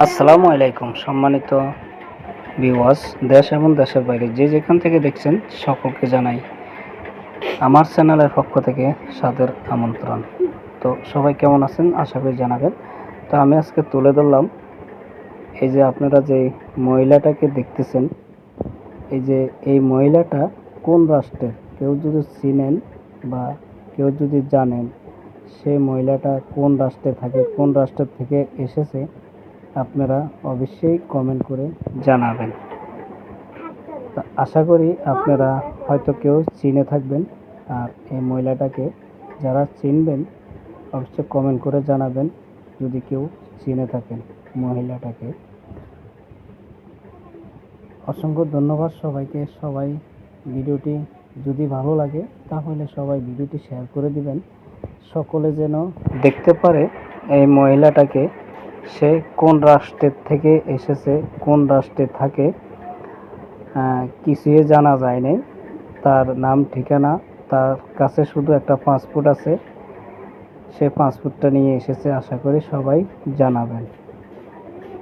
আসসালামু আলাইকুম, সম্মানিত ভিউয়ার্স দেশ এবং দেশের বাইরে যে যেখান থেকে দেখছেন সকলকে জানাই আমার চ্যানেলের পক্ষ থেকে সাদের আমন্ত্রণ। তো সবাই কেমন আছেন? আশা করি জানাবেন। তো আমি আজকে তুলে ধরলাম এই যে আপনারা যে মহিলাটাকে দেখতেছেন, এই যে এই মহিলাটা কোন রাষ্ট্রের? কেউ যদি চিনেন বা কেউ যদি জানেন সেই মহিলাটা কোন রাষ্ট্রে থাকে, কোন রাষ্ট্র থেকে এসেছে আপনারা অবশ্যই কমেন্ট করে জানাবেন। আশা করি আপনারা হয়তো কেউ চিনে থাকবেন, আর এই মহিলাটাকে যারা চিনবেন, অবশ্যই কমেন্ট করে জানাবেন, যদি কেউ চিনে থাকেন মহিলাটাকে। অসংখ্য ধন্যবাদ সবাইকে। সবাই ভিডিওটি যদি ভালো লাগে, তাহলে সবাই ভিডিওটি শেয়ার করে দিবেন। সকলে যেন দেখতে পারে এই মহিলাটাকে সে কোন রাষ্ট্রের থেকে এসেছে, কোন রাষ্ট্রে থাকে কিছুই জানা যায় নাই তার নাম ঠিকানা, তার কাছে শুধু একটা পাসপোর্ট আছে। সে পাসপোর্টটা নিয়ে এসেছে, আশা করি সবাই জানাবেন।